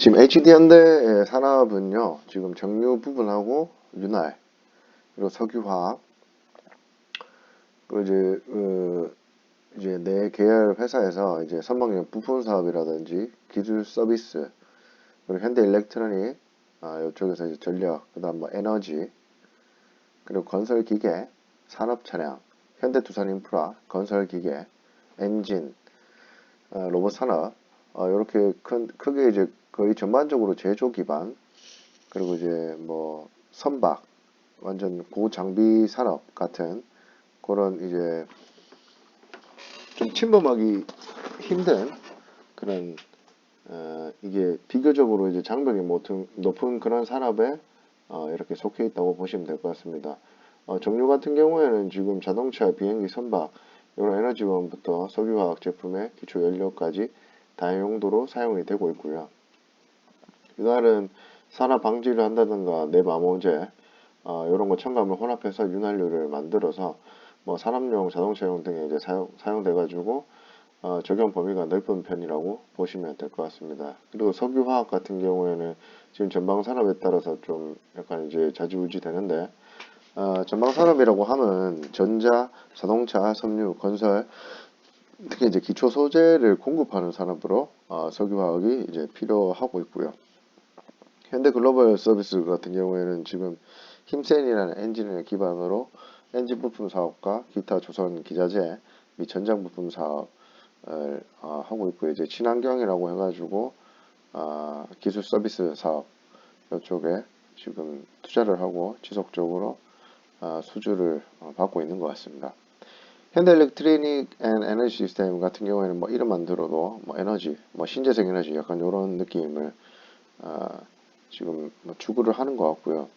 지금 HD현대의 산업은요, 지금 정유 부분하고 윤활, 그리고 석유화학, 그리고 이제, 그, 이제 내 계열 회사에서 이제 선박용 부품 사업이라든지 기술 서비스, 그리고 현대 일렉트로닉, 아, 이쪽에서 이제 전력, 그 다음 뭐 에너지, 그리고 건설 기계, 산업 차량, 현대 투산 인프라, 건설 기계, 엔진, 어, 로봇 산업, 어, 이렇게 큰, 크게 이제 거의 전반적으로 제조 기반, 그리고 이제 뭐 선박, 완전 고장비 산업 같은 그런 이제 좀 침범하기 힘든 그런 어, 이게 비교적으로 이제 장벽이 높은, 높은 그런 산업에 어, 이렇게 속해 있다고 보시면 될 것 같습니다. 어, 종류 같은 경우에는 지금 자동차, 비행기, 선박 이런 에너지원부터 석유화학 제품의 기초 연료까지 다양한 용도로 사용이 되고 있고요. 이날은 산화 방지를 한다든가 내마모제 어, 이런 거 첨가물 혼합해서 윤활유를 만들어서 뭐 산업용, 자동차용 등에 이제 사용 사용돼 가지고 어, 적용 범위가 넓은 편이라고 보시면 될 것 같습니다. 그리고 석유화학 같은 경우에는 지금 전방 산업에 따라서 좀 약간 이제 자지우지 되는데 어, 전방 산업이라고 하면 전자, 자동차, 섬유, 건설 특히 이제 기초 소재를 공급하는 산업으로 어, 석유화학이 이제 필요하고 있고요. 현대 글로벌 서비스 같은 경우에는 지금 힘센이라는 엔진을 기반으로 엔진 부품 사업과 기타 조선 기자재 및 전장 부품 사업을 어, 하고 있고요. 이제 친환경이라고 해가지고 어, 기술 서비스 사업 이쪽에 지금 투자를 하고 지속적으로 어, 수주를 어, 받고 있는 것 같습니다. 현대 일렉트리닉 앤 에너지 시스템 같은 경우에는 뭐 이름만 들어도 뭐 에너지, 뭐 신재생 에너지 약간 이런 느낌을 어, 지금 뭐 추구를 하는 것 같고요.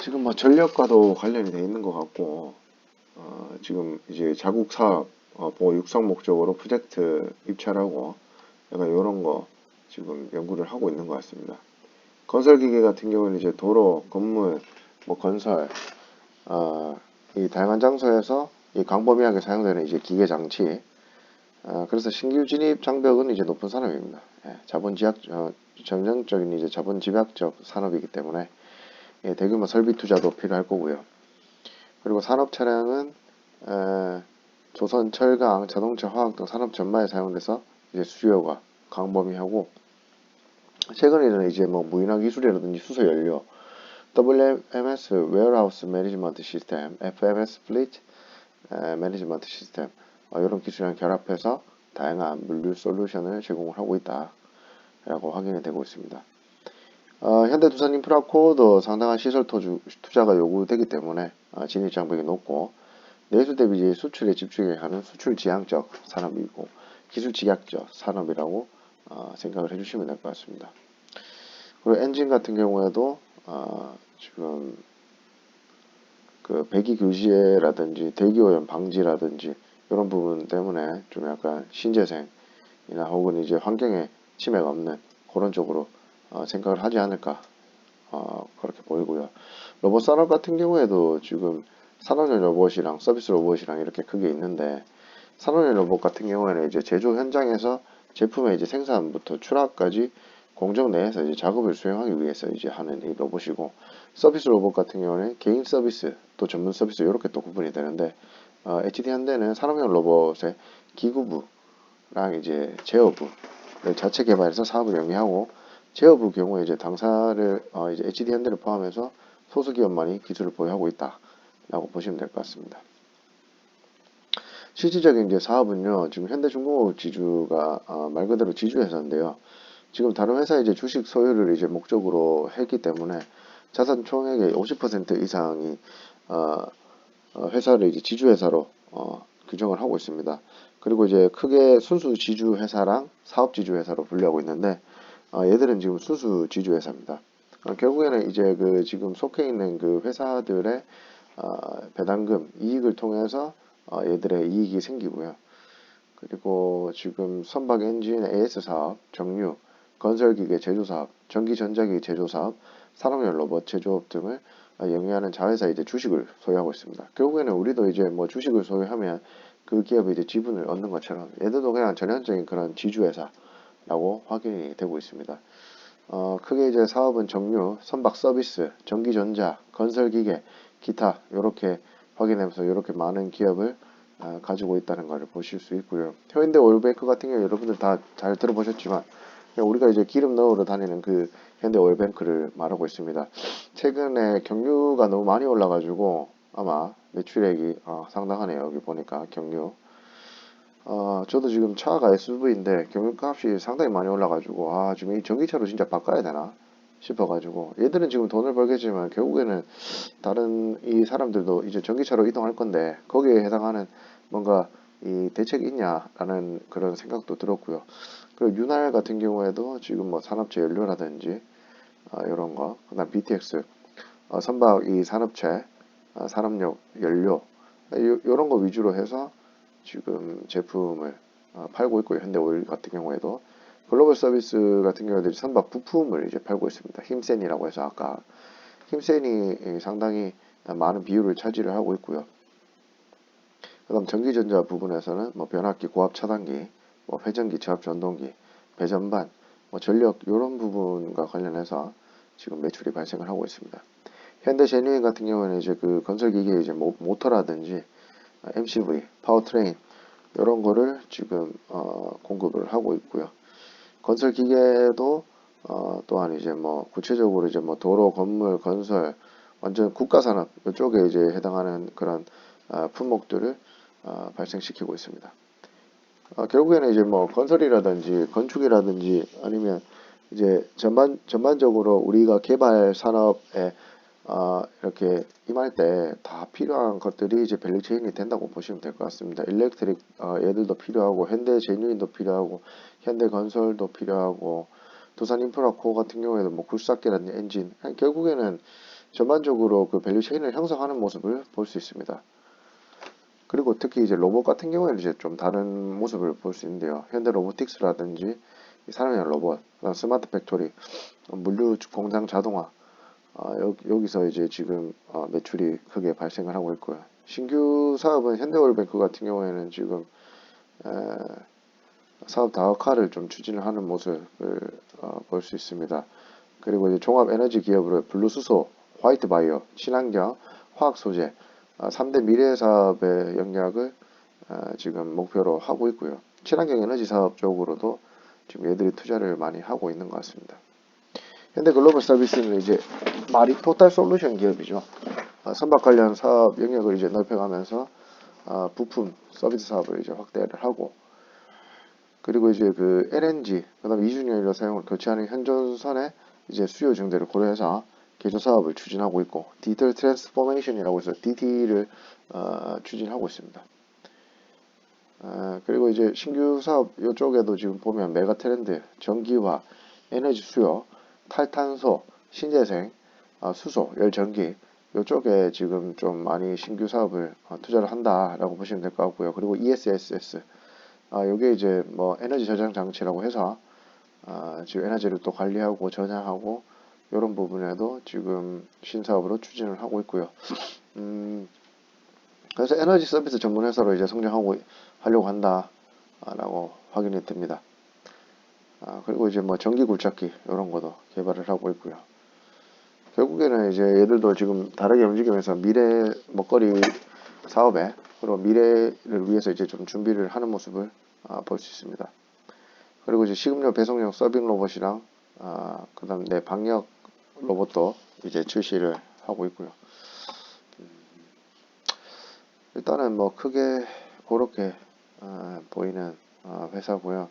지금 뭐 전력과도 관련이 돼 있는 것 같고 어, 지금 이제 자국 사업 어, 보호 육성 목적으로 프로젝트 입찰하고 약간 이런 거 지금 연구를 하고 있는 것 같습니다. 건설 기계 같은 경우는 이제 도로, 건물, 뭐 건설, 어, 이 다양한 장소에서 이 광범위하게 사용되는 이제 기계 장치. 어, 그래서 신규 진입 장벽은 이제 높은 산업입니다. 예, 자본 지약, 어, 전형적인 이제 자본 집약적 산업이기 때문에 예, 대규모 설비 투자도 필요할 거고요. 그리고 산업 차량은 에, 조선, 철강, 자동차, 화학 등 산업 전반에 사용돼서 이제 수요가 광범위하고 최근에는 이제 뭐 무인화 기술이라든지 수소 연료, WMS Warehouse Management FMS Management System 어, 이런 기술이랑 결합해서 다양한 물류 솔루션을 제공을 하고 있다 라고 확인이 되고 있습니다. 어, 현대두산 인프라코도 상당한 시설 토주, 투자가 요구되기 때문에 어, 진입 장벽이 높고 내수 대비 수출에 집중해야 하는 수출 지향적 산업이고 기술 직약적 산업이라고 어, 생각을 해주시면 될 것 같습니다. 그리고 엔진 같은 경우에도 어, 지금 그 배기 교지라든지 대기오염 방지라든지 이런 부분 때문에 좀 약간 신재생이나 혹은 이제 환경에 침해가 없는 그런 쪽으로 어, 생각을 하지 않을까 어, 그렇게 보이고요. 로봇 산업 같은 경우에도 지금 산업용 로봇이랑 서비스 로봇이랑 이렇게 크게 있는데 산업용 로봇 같은 경우에는 이제 제조 현장에서 제품의 이제 생산부터 출하까지 공정 내에서 이제 작업을 수행하기 위해서 이제 하는 이 로봇이고 서비스 로봇 같은 경우는 개인 서비스 또 전문 서비스 이렇게 또 구분이 되는데 어, HD 현대는 산업용 로봇의 기구부랑 이제 제어부를 자체 개발해서 사업을 영위하고 제어부 경우에 이제 당사를 어, 이제 HD 현대를 포함해서 소수 기업만이 기술을 보유하고 있다라고 보시면 될 것 같습니다. 실질적인 이제 사업은요, 지금 현대중공업 지주가 어, 말 그대로 지주회사인데요. 지금 다른 회사 이제 주식 소유를 이제 목적으로 했기 때문에 자산 총액의 50% 이상이 어, 어, 회사를 이제 지주회사로 어, 규정을 하고 있습니다. 그리고 이제 크게 순수 지주회사랑 사업 지주회사로 분류하고 있는데 어, 얘들은 지금 순수 지주회사입니다. 어, 결국에는 이제 그 지금 속해 있는 그 회사들의 어, 배당금 이익을 통해서 어, 얘들의 이익이 생기고요. 그리고 지금 선박 엔진 AS 사업, 정유, 건설기계 제조사업, 전기전자기 제조사업, 산업용 로봇 제조업 등을 영위하는 자회사 이제 주식을 소유하고 있습니다. 결국에는 우리도 이제 뭐 주식을 소유하면 그 기업의 이제 지분을 얻는 것처럼 얘들도 그냥 전형적인 그런 지주회사 라고 확인이 되고 있습니다. 어, 크게 이제 사업은 정유, 선박 서비스, 전기전자, 건설기계, 기타 이렇게 확인하면서 이렇게 많은 기업을 어, 가지고 있다는 것을 보실 수 있고요. 현대 오일뱅크 같은 경우 여러분들 다 잘 들어보셨지만 우리가 이제 기름 넣으러 다니는 그 현대 오일뱅크를 말하고 있습니다. 최근에 경유가 너무 많이 올라가지고 아마 매출액이 어, 상당하네요. 여기 보니까 경유. 어, 저도 지금 차가 SUV인데 경유값이 상당히 많이 올라가지고 아 지금 이 전기차로 진짜 바꿔야 되나 싶어가지고 얘들은 지금 돈을 벌겠지만 결국에는 다른 이 사람들도 이제 전기차로 이동할 건데 거기에 해당하는 뭔가 이 대책이 있냐라는 그런 생각도 들었고요. 그리고 윤활 같은 경우에도 지금 뭐 산업체 연료라든지 아, 이런 거, 그다음 BTX, 어, 선박 이 산업체, 아, 산업용 연료 요, 요런 거 위주로 해서 지금 제품을 어, 팔고 있고요. 현대오일 같은 경우에도 글로벌 서비스 같은 경우에도 선박 부품을 이제 팔고 있습니다. 힘센이라고 해서 아까 힘센이 상당히 많은 비율을 차지를 하고 있고요. 그다음 전기전자 부분에서는 뭐 변압기, 고압 차단기, 뭐 회전기, 저압 전동기, 배전반, 뭐 전력 이런 부분과 관련해서 지금 매출이 발생을 하고 있습니다. 현대 제뉴인 같은 경우는 이제 그 건설기계 이제 모, 모터라든지 MCV, 파워트레인 이런 거를 지금 어, 공급을 하고 있고요. 건설 기계도 어, 또한 이제 뭐 구체적으로 이제 뭐 도로, 건물, 건설 완전 국가산업 이쪽에 이제 해당하는 그런 어, 품목들을 어, 발생시키고 있습니다. 어, 결국에는 이제 뭐 건설이라든지 건축이라든지 아니면 이제 전반 전반적으로 우리가 개발 산업에 어, 이렇게 임할 때 다 필요한 것들이 이제 밸류체인이 된다고 보시면 될 것 같습니다. 일렉트릭 어, 얘들도 필요하고 현대 제뉴인도 필요하고 현대 건설도 필요하고 두산 인프라코 같은 경우에도 뭐 굴삭기라든지 엔진 결국에는 전반적으로 그 밸류체인을 형성하는 모습을 볼 수 있습니다. 그리고 특히 이제 로봇 같은 경우에는 이제 좀 다른 모습을 볼 수 있는데요. 현대 로보틱스라든지 이 산업용 로봇, 스마트 팩토리, 물류 공장 자동화 어, 여 기, 서 이제 지금 어, 매출이 크게 발생을 하고 있고요. 신규 사업은 현대오일뱅크 같은 경우에는 지금 에, 사업 다각화를 좀 추진을 하는 모습을 어, 볼 수 있습니다. 그리고 이제 종합 에너지 기업으로 블루수소, 화이트 바이오, 친환경, 화학 소재 어, 3대 미래 사업의 영역을 어, 지금 목표로 하고 있고요. 친환경 에너지 사업 쪽으로도 지금 얘들이 투자를 많이 하고 있는 것 같습니다. 현대 글로벌 서비스는 이제 말이 토탈 솔루션 기업이죠. 어, 선박 관련 사업 영역을 이제 넓혀가면서 어, 부품 서비스 사업을 이제 확대를 하고 그리고 이제 그 LNG 그다음 이중연료 사용을 교체하는 현존선의 이제 수요 증대를 고려해서 개조 사업을 추진하고 있고 디지털 트랜스포메이션이라고 해서 DT를 어, 추진하고 있습니다. 어, 그리고 이제 신규 사업 이쪽에도 지금 보면 메가 트렌드, 전기화, 에너지 수요, 탈탄소, 신재생, 어, 수소, 열전기 이쪽에 지금 좀 많이 신규 사업을 어, 투자를 한다라고 보시면 될 것 같고요. 그리고 ESSS 아, 요게 이제 뭐 에너지 저장 장치라고 해서 아, 지금 에너지를 또 관리하고 저장하고 이런 부분에도 지금 신사업으로 추진을 하고 있고요. 음, 그래서 에너지 서비스 전문 회사로 이제 성장하고 하려고 한다라고 확인이 됩니다. 아, 그리고 이제 뭐 전기 굴착기 이런 것도 개발을 하고 있고요. 결국에는 이제 얘들도 지금 다르게 움직이면서 미래 먹거리 사업에 그리고 미래를 위해서 이제 좀 준비를 하는 모습을 아, 볼 수 있습니다. 그리고 이제 식음료 배송용 서빙 로봇이랑 아, 그 다음 내 방역 로봇도 이제 출시를 하고 있고요. 음, 일단은 뭐 크게 그렇게 아, 보이는 아, 회사고요.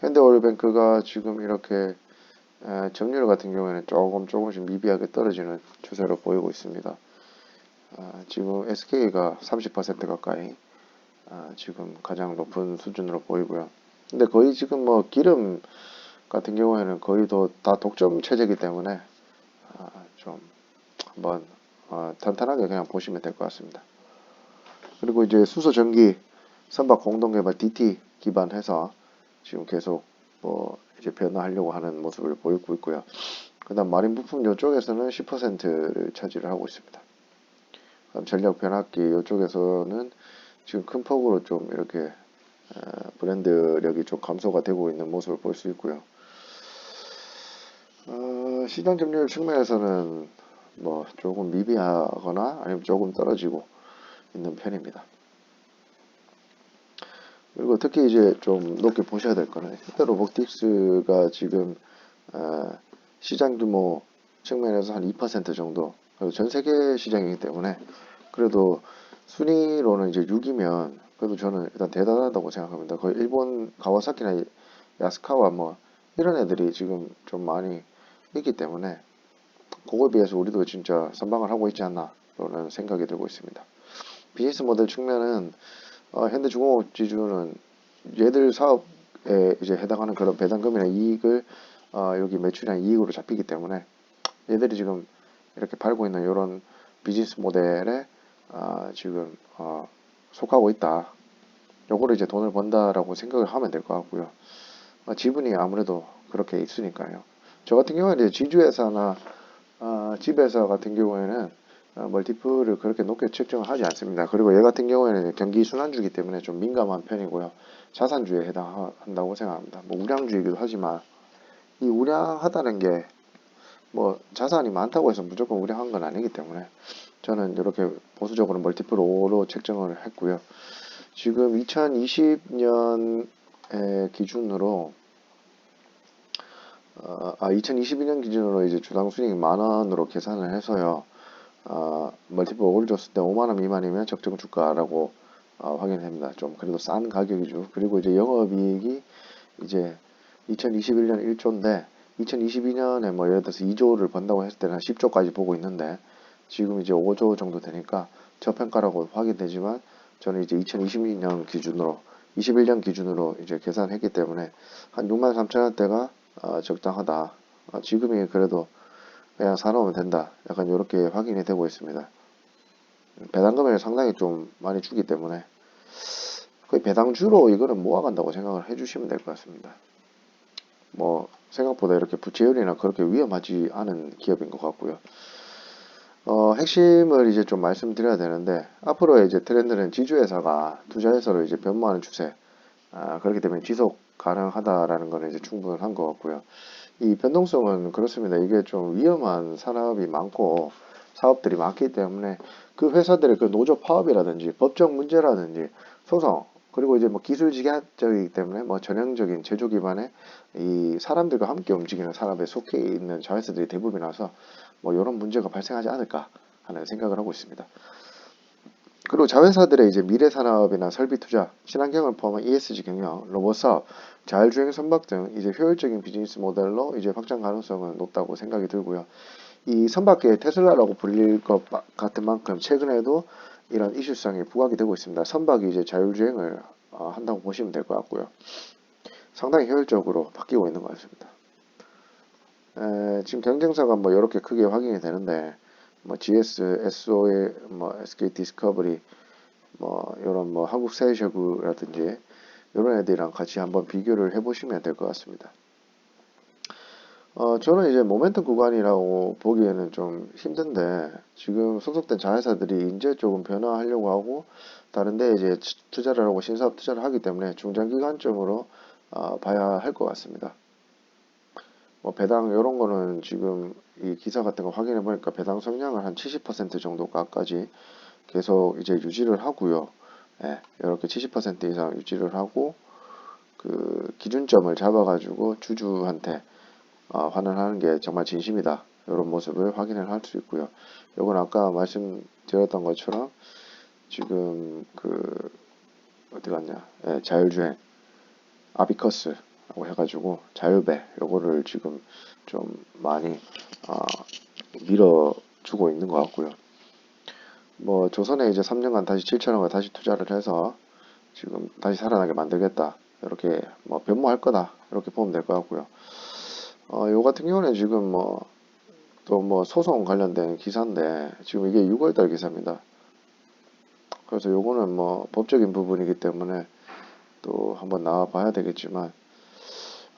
현대오일뱅크가 지금 이렇게 에, 정률 같은 경우에는 조금 조금씩 미비하게 떨어지는 추세로 보이고 있습니다. 아, 지금 SK가 30% 가까이 아, 지금 가장 높은 수준으로 보이고요. 근데 거의 지금 뭐 기름 같은 경우에는 거의 다 독점 체제이기 때문에 아, 좀 한번 어, 탄탄하게 그냥 보시면 될 것 같습니다. 그리고 이제 수소 전기 선박 공동 개발 DT 기반해서 지금 계속 뭐 이제 변화하려고 하는 모습을 보이고 있고요. 그다음 마린 부품 이쪽에서는 10%를 차지를 하고 있습니다. 그다음 전력 변압기 이쪽에서는 지금 큰 폭으로 좀 이렇게 브랜드력이 좀 감소가 되고 있는 모습을 볼 수 있고요. 어, 시장 점유율 측면에서는 뭐 조금 미비하거나 아니면 조금 떨어지고 있는 편입니다. 그리고 특히 이제 좀 높게 보셔야 될 거는 히터 로보틱스가 지금 어, 시장 규모 측면에서 한 2% 정도 그리고 전 세계 시장이기 때문에 그래도 순위로는 이제 6이면 그래도 저는 일단 대단하다고 생각합니다. 거의 일본 가와사키나 야스카와 뭐 이런 애들이 지금 좀 많이 있기 때문에 그거에 비해서 우리도 진짜 선방을 하고 있지 않나 라는 생각이 들고 있습니다. 비즈니스 모델 측면은 어, 현대중공업지주는 얘들 사업에 이제 해당하는 그런 배당금이나 이익을 어, 여기 매출이나 이익으로 잡히기 때문에 얘들이 지금 이렇게 팔고 있는 이런 비즈니스 모델에 어, 지금 어, 속하고 있다. 요거를 이제 돈을 번다라고 생각을 하면 될 것 같고요. 어, 지분이 아무래도 그렇게 있으니까요. 저 같은 경우에는 이제 지주회사나 어, 집회사 같은 경우에는 어, 멀티플을 그렇게 높게 측정을 하지 않습니다. 그리고 얘 같은 경우에는 경기 순환주기 때문에 좀 민감한 편이고요. 자산주에 해당한다고 생각합니다. 뭐 우량주이기도 하지만 이 우량하다는 게 뭐 자산이 많다고 해서 무조건 우량한 건 아니기 때문에 저는 이렇게 보수적으로 멀티플 5로 책정을 했고요. 지금 2020년의 기준으로 어, 아 2022년 기준으로 이제 주당 순이익 만 원으로 계산을 해서요. 어, 멀티플 5를 줬을 때 5만 원 미만이면 적정 주가라고 어, 확인됩니다. 좀 그래도 싼 가격이죠. 그리고 이제 영업이익이 이제 2021년 1조인데 2022년에 뭐 예를 들어서 2조를 번다고 했을 때는 한 10조까지 보고 있는데 지금 이제 5조 정도 되니까 저평가라고 확인되지만 저는 이제 2022년 기준으로 21년 기준으로 이제 계산했기 때문에 한 6만 3천 원대가 어, 적당하다. 어, 지금이 그래도 그냥 사놓으면 된다. 약간 이렇게 확인이 되고 있습니다. 배당금을 상당히 좀 많이 주기 때문에 거의 배당주로 이거는 모아간다고 생각을 해주시면 될 것 같습니다. 뭐 생각보다 이렇게 부채율이나 그렇게 위험하지 않은 기업인 것 같고요. 어, 핵심을 이제 좀 말씀드려야 되는데 앞으로의 이제 트렌드는 지주회사가 투자회사로 이제 변모하는 추세. 아, 그렇기 때문에 지속 가능하다라는 거는 이제 충분한 것 같고요. 이 변동성은 그렇습니다. 이게 좀 위험한 산업이 많고 사업들이 많기 때문에 그 회사들의 그 노조 파업이라든지 법적 문제라든지 소송 그리고 이제 뭐 기술 직약적이기 때문에 뭐 전형적인 제조 기반의 이 사람들과 함께 움직이는 산업에 속해 있는 자회사들이 대부분이라서 뭐 이런 문제가 발생하지 않을까 하는 생각을 하고 있습니다. 그리고 자회사들의 이제 미래 산업이나 설비 투자, 친환경을 포함한 ESG 경영, 로봇 사업, 자율주행 선박 등 이제 효율적인 비즈니스 모델로 이제 확장 가능성은 높다고 생각이 들고요. 이 선박계의 테슬라라고 불릴 것 같은 만큼 최근에도 이런 이슈성이 부각이 되고 있습니다. 선박이 이제 자율주행을 어, 한다고 보시면 될 것 같고요. 상당히 효율적으로 바뀌고 있는 것 같습니다. 에, 지금 경쟁사가 뭐 이렇게 크게 확인이 되는데 뭐 GS, SOA, 뭐 SK 디스커버리, 뭐 이런 뭐 한국 세이셔그라든지 이런 애들이랑 같이 한번 비교를 해보시면 될 것 같습니다. 어, 저는 이제 모멘텀 구간이라고 보기에는 좀 힘든데 지금 소속된 자회사들이 이제 조금 변화하려고 하고 다른데 이제 투자를 하고 신사업 투자를 하기 때문에 중장기관점으로 어, 봐야 할 것 같습니다. 뭐 배당 이런 거는 지금 이 기사 같은 거 확인해 보니까 배당 성량을 한 70% 정도까지 계속 이제 유지를 하고요. 예, 이렇게 70% 이상 유지를 하고 그 기준점을 잡아가지고 주주한테 어, 환원하는 게 정말 진심이다. 이런 모습을 확인을 할 수 있고요. 이건 아까 말씀드렸던 것처럼 지금 그 어디 갔냐? 예, 자율주행 아비커스 라고 해가지고 자율배 요거를 지금 좀 많이 어, 밀어주고 있는 것 같고요. 뭐 조선에 이제 3년간 다시 7천억을 다시 투자를 해서 지금 다시 살아나게 만들겠다. 이렇게 뭐 변모할 거다. 이렇게 보면 될 것 같고요. 어, 요 같은 경우는 지금 뭐 또뭐 소송 관련된 기사인데 지금 이게 6월달 기사입니다. 그래서 요거는 뭐 법적인 부분이기 때문에 또 한번 나와 봐야 되겠지만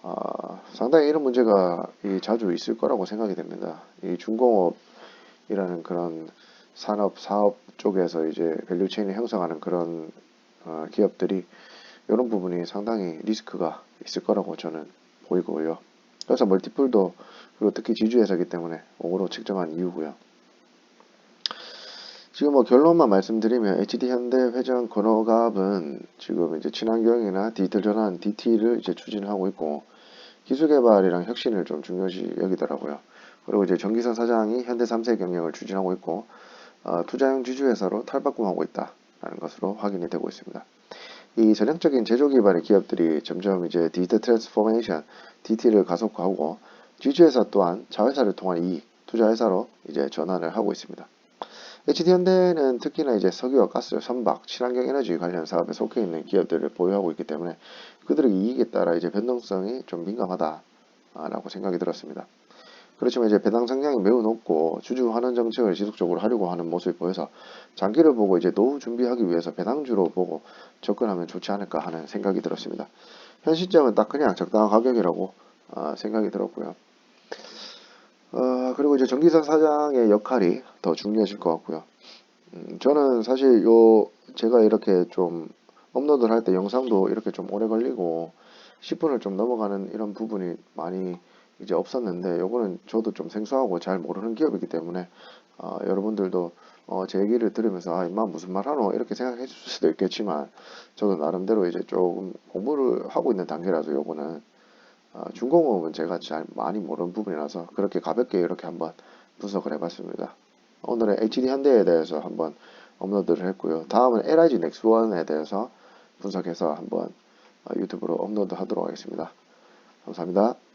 어, 상당히 이런 문제가 이 자주 있을 거라고 생각이 됩니다. 이 중공업이라는 그런 산업 사업 쪽에서 이제 밸류체인을 형성하는 그런 어, 기업들이 이런 부분이 상당히 리스크가 있을 거라고 저는 보이고요. 그래서 멀티플도 그리고 특히 지주회사이기 때문에 5로 측정한 이유고요. 지금 뭐 결론만 말씀드리면 HD 현대 회전 건어갑은 지금 이제 친환경이나 디지털 전환 DT를 이제 추진하고 있고 기술 개발이랑 혁신을 좀 중요시 여기더라고요. 그리고 이제 정기선 사장이 현대 3세 경영을 추진하고 있고 어, 투자형 지주회사로 탈바꿈하고 있다라는 것으로 확인이 되고 있습니다. 이 전형적인 제조 기반의 기업들이 점점 이제 디지털 트랜스포메이션 DT를 가속화하고 지주회사 또한 자회사를 통한 이익 투자회사로 이제 전환을 하고 있습니다. HD현대는 특히나 이제 석유와 가스, 선박, 친환경 에너지 관련 사업에 속해 있는 기업들을 보유하고 있기 때문에 그들의 이익에 따라 이제 변동성이 좀 민감하다라고 생각이 들었습니다. 그렇지만 이제 배당 성향이 매우 높고 주주 환원 정책을 지속적으로 하려고 하는 모습이 보여서 장기를 보고 이제 노후 준비하기 위해서 배당주로 보고 접근하면 좋지 않을까 하는 생각이 들었습니다. 현 시점은 딱 그냥 적당한 가격이라고 아, 생각이 들었고요. 어, 그리고 이제 정기선 사장의 역할이 더 중요해질 것 같고요. 음, 저는 사실 요 제가 이렇게 좀 업로드를 할 때 영상도 이렇게 좀 오래 걸리고 10분을 좀 넘어가는 이런 부분이 많이 이제 없었는데 요거는 저도 좀 생소하고 잘 모르는 기업이기 때문에 어, 여러분들도 어, 제 얘기를 들으면서 아 임마 무슨 말 하노 이렇게 생각해 주실 수도 있겠지만 저도 나름대로 이제 조금 공부를 하고 있는 단계라서 요거는 어, 중공업은 제가 잘 많이 모르는 부분이라서 그렇게 가볍게 이렇게 한번 분석을 해봤습니다. 오늘은 HD 현대에 대해서 한번 업로드를 했고요. 다음은 LIG 넥스1에 대해서 분석해서 한번 어, 유튜브로 업로드 하도록 하겠습니다. 감사합니다.